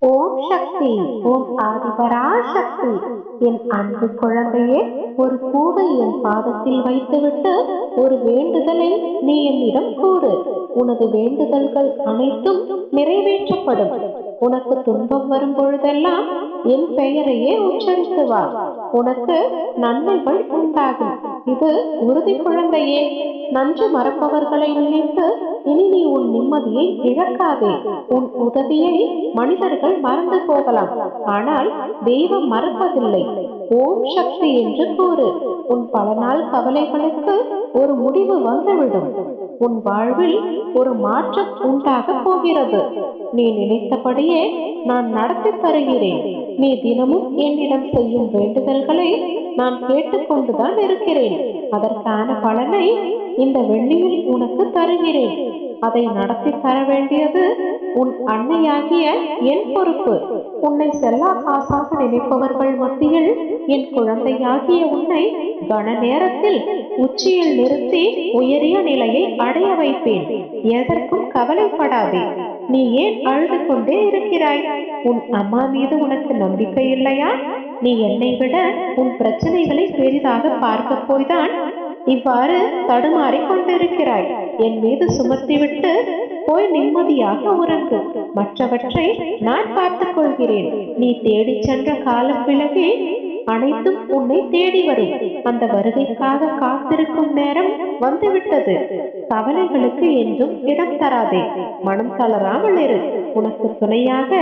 ஓம் சக்தி ஓம் ஆதிபரா சக்தி என் அன்பு குழந்தையே ஒரு பூவை என் பாதத்தில் வைத்துவிட்டு ஒரு வேண்டுதலை நீ என்னிடம் கூறு. உனது வேண்டுதல்கள் அனைத்தும் நிறைவேற்றப்படும். உனக்கு துன்பம் வரும் பொழுதெல்லாம் என் பெயரையே உச்சரித்து வா. உனக்கு நன்மைகள் உண்டாகும். இது உறுதி குழந்தையே நன்று மறப்பவர்களை நினைத்து இனி நீ உன் நிம்மதியை இழக்காதே. உன் உதவியை மனிதர்கள் மறந்து போகலாம். ஆனால் தெய்வம் மறப்பதில்லை. ஓம் சக்தி என்று கூறு. உன் பல நாள் கவலைகளுக்கு ஒரு முடிவு வந்துவிடும். உன் வாழ்வில் ஒரு மாற்றம் உண்டாக போகிறது. நீ நினைத்தபடியே நான் நடத்தி தருகிறேன். நீ தினமும் என்னிடம் செய்யும் வேண்டுதல்களை நான் கேட்டுக்கொண்டுதான் இருக்கிறேன். அதற்கான பலனை இந்த வெள்ளியில் உனக்கு தருகிறேன். அதை நடத்தி தர வேண்டியது உன் அன்னையாகிய என் பொறுப்பு. உன்னை செல்லா காசாக நினைப்பவர்கள் மத்தியில் என் குழந்தையாகிய உன்னை கன நேரத்தில் உச்சியில் நிறுத்தி உயரிய நிலையை அடைய வைப்பேன். எதற்கும் கவலைப்படாதே. நீ ஏன் அழுது கொண்டே இருக்கிறாய்? உன் அம்மா மீது உனக்கு நம்பிக்கை இல்லையா? நீ என்னை விட உன் பிரச்சனைகளை பெரிதாக பார்க்க போய்தான் இவ்வாறு தடுமாறிக் கொண்டிருக்கிறாய். என் மீது சுமத்திவிட்டு போய் நிம்மதியாக உறங்கு. மற்றவற்றை நான் பார்த்துக் கொள்கிறேன். நீ தேடி சென்ற காலம் விலகி அனைத்தும் உன்னை தேடி வரும். அந்த வருகைக்காக காத்திருக்கும் நேரம் வந்துவிட்டது. கவலைகளுக்கு என்றும் இடம் தராதே. மனம் தளராமல் இரு. உனக்கு துணையாக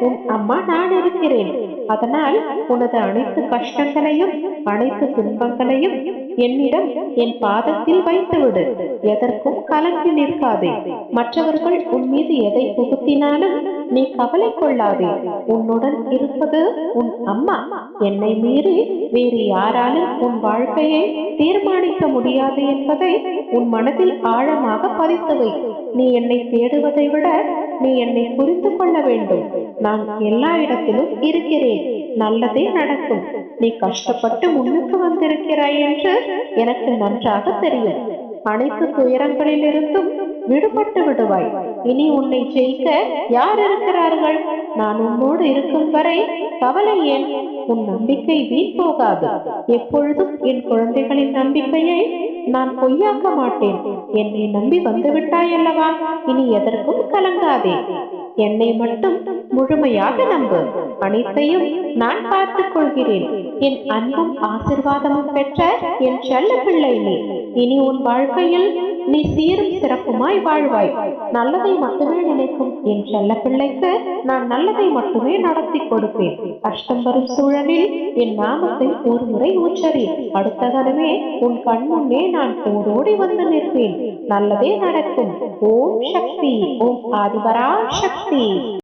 உன் அம்மா நான் இருக்கிறேன். அதனால் உனது அனைத்து கஷ்டங்களையும் அனைத்து துன்பங்களையும் என்னிடம் என் பாதத்தில் வைத்துவிடு எதற்கும் கலங்கி நிற்காதே. மற்றவர்கள் உன் மீது எதை புகுத்தினாலும் நீ கவலை கொள்ளாதே. உன்னுடன் இருப்பது உன் அம்மா. என்னை மீறி வேறு யாராலும் உன் வாழ்க்கையை தீர்மானிக்க முடியாது என்பதை உன் மனதில் ஆழமாக பதித்துவை நீ என்னை தேடுவதை விட நீ என்னை புரிந்து கொள்ள வேண்டும். நான் எல்லா இடத்திலும் இருக்கிறேன். நல்லதே நடக்கும். நீ கஷ்டப்பட்டு முன்னுக்கு வந்திருக்கிறாய் என்று எனக்கு நன்றாக தெரியும். அனைத்து துயரங்களிலிருந்தும் விடுபட்டு விடுவாய். இனி உன்னை ஜெயிக்க யார் இருக்கிறார்கள்? நான் உன்னோடு இருக்கும் வரை கவலை ஏன்? உன் நம்பிக்கை வீண் போகாது. எப்பொழுதும் என் குழந்தைகளின் நம்பிக்கையை நான் பொய்யாக்க மாட்டேன். என்னை நம்பி வந்துவிட்டாய் அல்லவா இனி எதற்கும் கலங்காதே. என்னை மட்டும் முழுமையாக நம்பு. அனைத்தையும் நான் பார்த்துக் கொள்கிறேன் என் அன்பும் ஆசிர்வாதமும் பெற்ற என் செல்ல பிள்ளை நீ இனி உன் வாழ்க்கையில் நீ சீரும் சிறப்புமாய் வாழ்வாய். நல்லதை மட்டுமே நினைக்கும் என் செல்ல பிள்ளைக்கு நான் நல்லதை மட்டுமே நடத்தி கொடுப்பேன். கஷ்டம் வரும் சூழலில் என் நாமத்தை ஒரு முறை உச்சரி அடுத்த கணமே உன் கண் முன்னே நான் ஓடோடி வந்து நிற்பேன். நல்லதே நடக்கும். ஓம் சக்தி ஓம் ஆதிபரா சக்தி.